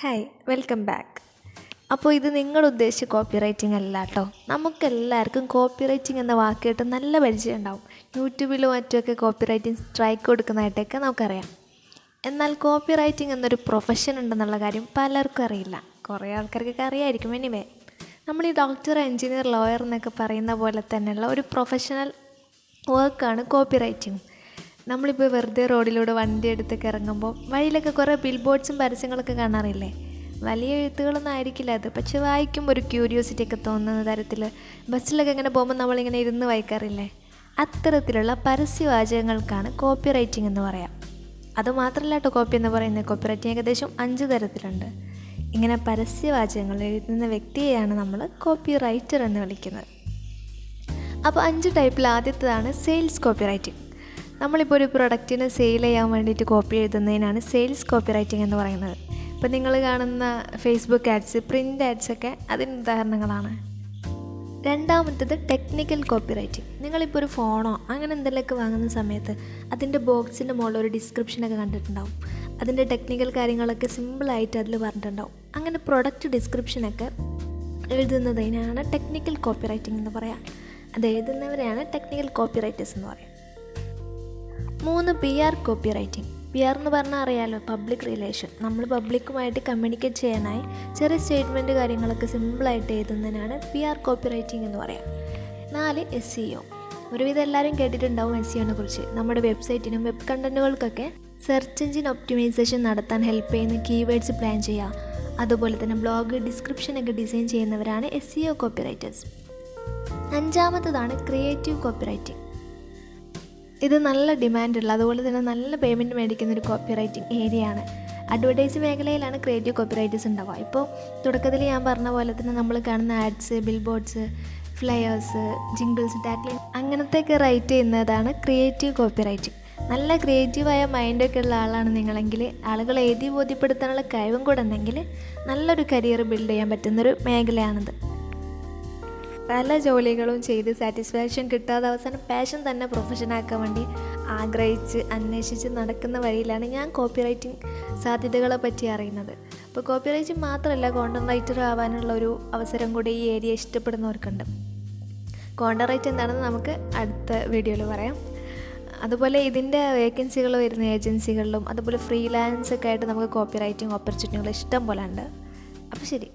Hi welcome back അപ്പോൾ ഇത് നിങ്ങൾ ഉദ്ദേശിച്ച കോപ്പി റൈറ്റിംഗ് അല്ല കേട്ടോ നമുക്കെല്ലാവർക്കും കോപ്പി റൈറ്റിംഗ് എന്ന വാക്ക് കേട്ട് നല്ല പരിചയം ഉണ്ടാവും. യൂട്യൂബിലും മറ്റുമൊക്കെ കോപ്പി റൈറ്റിംഗ് സ്ട്രൈക്ക് കൊടുക്കുന്നതായിട്ടൊക്കെ നമുക്കറിയാം. എന്നാൽ കോപ്പി റൈറ്റിംഗ് എന്നൊരു പ്രൊഫഷൻ ഉണ്ടെന്നുള്ള കാര്യം പലർക്കും അറിയില്ല. കുറേ ആൾക്കാർക്കൊക്കെ അറിയായിരിക്കും എനിവേ നമ്മൾ ഈ ഡോക്ടർ എൻജിനീയർ ലോയർ എന്നൊക്കെ പറയുന്ന പോലെ തന്നെയുള്ള ഒരു പ്രൊഫഷണൽ വർക്കാണ് കോപ്പി റൈറ്റിംഗ് നമ്മളിപ്പോൾ വെറുതെ റോഡിലൂടെ വണ്ടി എടുത്തൊക്കെ ഇറങ്ങുമ്പോൾ വഴിയിലൊക്കെ കുറേ ബിൽ ബോർഡ്സും പരസ്യങ്ങളൊക്കെ കാണാറില്ലേ? വലിയ എഴുത്തുകളൊന്നും ആയിരിക്കില്ല അത്. പക്ഷെ വായിക്കുമ്പോൾ ഒരു ക്യൂരിയോസിറ്റി ഒക്കെ തോന്നുന്ന തരത്തിൽ ബസ്സിലൊക്കെ ഇങ്ങനെ പോകുമ്പോൾ നമ്മളിങ്ങനെ ഇരുന്ന് വായിക്കാറില്ലേ? അത്തരത്തിലുള്ള പരസ്യവാചകങ്ങൾക്കാണ് കോപ്പി റൈറ്റിംഗ് എന്ന് പറയാം. അതുമാത്രമല്ല കേട്ടോ കോപ്പി എന്ന് പറയുന്നത്. കോപ്പി റൈറ്റിംഗ് ഏകദേശം അഞ്ച് തരത്തിലുണ്ട്. ഇങ്ങനെ പരസ്യവാചകങ്ങൾ എഴുതുന്ന വ്യക്തിയെയാണ് നമ്മൾ കോപ്പി റൈറ്റർ എന്ന് വിളിക്കുന്നത്. അപ്പോൾ അഞ്ച് ടൈപ്പിൽ ആദ്യത്തേതാണ് സെയിൽസ് കോപ്പി റൈറ്റിംഗ് നമ്മളിപ്പോൾ ഒരു പ്രൊഡക്റ്റിന് സെയിൽ ചെയ്യാൻ വേണ്ടിയിട്ട് കോപ്പി എഴുതുന്നതിനാണ് സെയിൽസ് കോപ്പി റൈറ്റിംഗ് എന്ന് പറയുന്നത്. ഇപ്പോൾ നിങ്ങൾ കാണുന്ന ഫേസ്ബുക്ക് ആഡ്സ് പ്രിന്റ് ആഡ്സ് ഒക്കെ അതിന് ഉദാഹരണങ്ങളാണ്. രണ്ടാമത്തത് ടെക്നിക്കൽ കോപ്പി റൈറ്റിംഗ് നിങ്ങളിപ്പോൾ ഒരു ഫോണോ അങ്ങനെ എന്തെങ്കിലുമൊക്കെ വാങ്ങുന്ന സമയത്ത് അതിന്റെ ബോക്സിന്റെ മുകളിൽ ഒരു ഡിസ്ക്രിപ്ഷനൊക്കെ കണ്ടിട്ടുണ്ടാവും. അതിന്റെ ടെക്നിക്കൽ കാര്യങ്ങളൊക്കെ സിമ്പിളായിട്ട് അതിൽ പറഞ്ഞിട്ടുണ്ടാവും. അങ്ങനെ പ്രൊഡക്റ്റ് ഡിസ്ക്രിപ്ഷനൊക്കെ എഴുതുന്നതിനാണ് ടെക്നിക്കൽ കോപ്പി റൈറ്റിംഗ് എന്ന് പറയാം. അത് എഴുതുന്നവരെയാണ് ടെക്നിക്കൽ കോപ്പി റൈറ്റേഴ്സ് എന്ന് പറയാം. മൂന്ന് P R copywriting P R എന്ന് പറഞ്ഞാൽ അറിയാലോ പബ്ലിക് റിലേഷൻ നമ്മൾ പബ്ലിക്കുമായിട്ട് കമ്മ്യൂണിക്കേറ്റ് ചെയ്യാനായി ചെറിയ സ്റ്റേറ്റ്മെന്റ് കാര്യങ്ങളൊക്കെ സിമ്പിളായിട്ട് എഴുതുന്നതിനാണ് പി ആർ കോപ്പി റൈറ്റിംഗ് എന്ന് പറയാം. നാല് എസ് സി ഒ ഒരുവിധം എല്ലാവരും കേട്ടിട്ടുണ്ടാവും എസ് സിഒനെ കുറിച്ച്. നമ്മുടെ വെബ്സൈറ്റിനും വെബ് കണ്ടന്റുകൾക്കൊക്കെ സെർച്ച് എഞ്ചിൻ ഒപ്റ്റിമൈസേഷൻ നടത്താൻ ഹെൽപ്പ് ചെയ്യുന്ന കീവേഡ്സ് പ്ലാൻ ചെയ്യുക അതുപോലെ തന്നെ ബ്ലോഗ് ഡിസ്ക്രിപ്ഷനൊക്കെ ഡിസൈൻ ചെയ്യുന്നവരാണ് S E O copy writers അഞ്ചാമത്തതാണ് creative copy writing ഇത് നല്ല ഡിമാൻഡുള്ള അതുപോലെ തന്നെ നല്ല പേയ്മെന്റ് മേടിക്കുന്ന ഒരു കോപ്പി റൈറ്റിംഗ് ഏരിയ ആണ്. അഡ്വർടൈസ് മേഖലയിലാണ് ക്രിയേറ്റീവ് കോപ്പി റൈറ്റേഴ്സ് ഉണ്ടാവുക. ഇപ്പോൾ തുടക്കത്തിൽ ഞാൻ പറഞ്ഞ പോലെ തന്നെ നമ്മൾ കാണുന്ന ads bill boards flyers jingles tagline അങ്ങനത്തെയൊക്കെ റൈറ്റ് ചെയ്യുന്നതാണ് ക്രിയേറ്റീവ് കോപ്പി റൈറ്റിംഗ് നല്ല ക്രിയേറ്റീവായ മൈൻഡൊക്കെ ഉള്ള ആളാണ് നിങ്ങളെങ്കിൽ ആളുകളെ എഴുതി ബോധ്യപ്പെടുത്താനുള്ള കഴിവും കൂടെ ഉണ്ടെങ്കിൽ നല്ലൊരു കരിയർ ബിൽഡ് ചെയ്യാൻ പറ്റുന്നൊരു മേഖലയാണിത്. പല ജോലികളും ചെയ്ത് സാറ്റിസ്ഫാക്ഷൻ കിട്ടാതെ അവസാനം പാഷൻ തന്നെ പ്രൊഫഷനാക്കാൻ വേണ്ടി ആഗ്രഹിച്ച് അന്വേഷിച്ച് നടക്കുന്ന വഴിയിലാണ് ഞാൻ കോപ്പി റൈറ്റിംഗ് സാധ്യതകളെ പറ്റി അറിയുന്നത്. അപ്പോൾ കോപ്പി റൈറ്റിംഗ് മാത്രമല്ല കോണ്ടന്റ് റൈറ്റർ ആവാനുള്ള ഒരു അവസരം കൂടി ഈ ഏരിയ ഇഷ്ടപ്പെടുന്നവർക്കുണ്ട്. കോണ്ടന്റ് റൈറ്റ് എന്താണെന്ന് നമുക്ക് അടുത്ത വീഡിയോയിൽ പറയാം. അതുപോലെ ഇതിന്റെ വേക്കൻസികൾ വരുന്ന ഏജൻസികളിലും അതുപോലെ ഫ്രീലാൻസ് ഒക്കെ ആയിട്ട് നമുക്ക് കോപ്പി റൈറ്റിംഗ് ഓപ്പർച്യൂണിറ്റികൾ ഇഷ്ടം പോലെ ഉണ്ട്. അപ്പോൾ ശരി.